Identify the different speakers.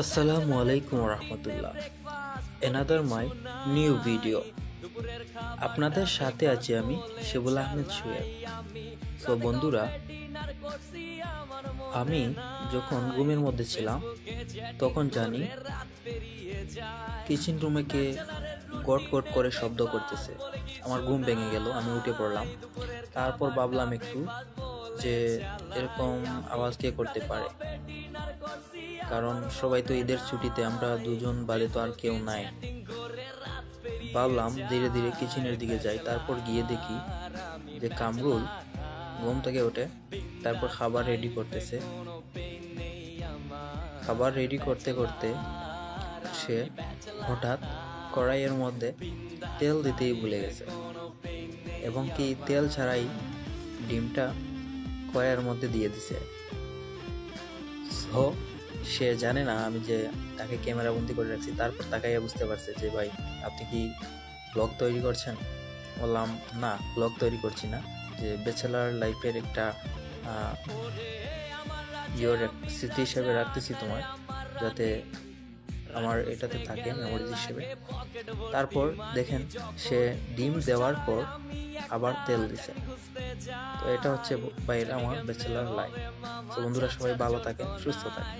Speaker 1: আসসালামু আলাইকুম রহমতুল্লাহ। এনাদার মাই নিউ ভিডিও আপনাদের সাথে আছি আমি শিবুল আহমেদ সুয়েব তো বন্ধুরা, আমি যখন রুমের মধ্যে ছিলাম, তখন জানি কিচেন রুমে কে গট গট করে শব্দ করতেছে। আমার ঘুম ভেঙে গেল, আমি উঠে পড়লাম। তারপর ভাবলাম একটু যে এরকম আওয়াজ কে করতে পারে। কারণ সবাই তো ঈদের ছুটিতে, আমরা দুজন বাদে তো আর কেউ নাই। ভাবলাম ধীরে ধীরে কিচেনের দিকে যাই, তারপর গিয়ে দেখি যে কামরুল ঘুম থেকে ওঠে, তারপর খাবার রেডি করতেছে। খাবার রেডি করতে করতে সে হঠাৎ কড়াইয়ের মধ্যে তেল দিতেই ভুলে গেছে। এবং কি তেল ছাড়াই ডিমটা কড়াইয়ের মধ্যে দিয়ে দিছে। সো সে জানে না আমি যে তাকে ক্যামেরা বন্দি করে রাখছি। তারপর তাকাইয়া বুঝতে পারছে যে, ভাই, আপনি কি ব্লগ তৈরি করছেন? বললাম, না ব্লগ তৈরি করছি না। যে ব্যাচেলার লাইফের একটা ইয়োর স্মৃতি হিসেবে রাখতেছি তোমার যাতে আমার এটাতে থাকে মেমোরিজ হিসেবে। তারপর দেখেন, সে ডিম দেওয়ার পর আবার তেল দিছে। তো এটা হচ্ছে বাইরে আমার ব্যাচেলার লাইফ তো বন্ধুরা সবাই ভালো থাকেন সুস্থ থাকেন।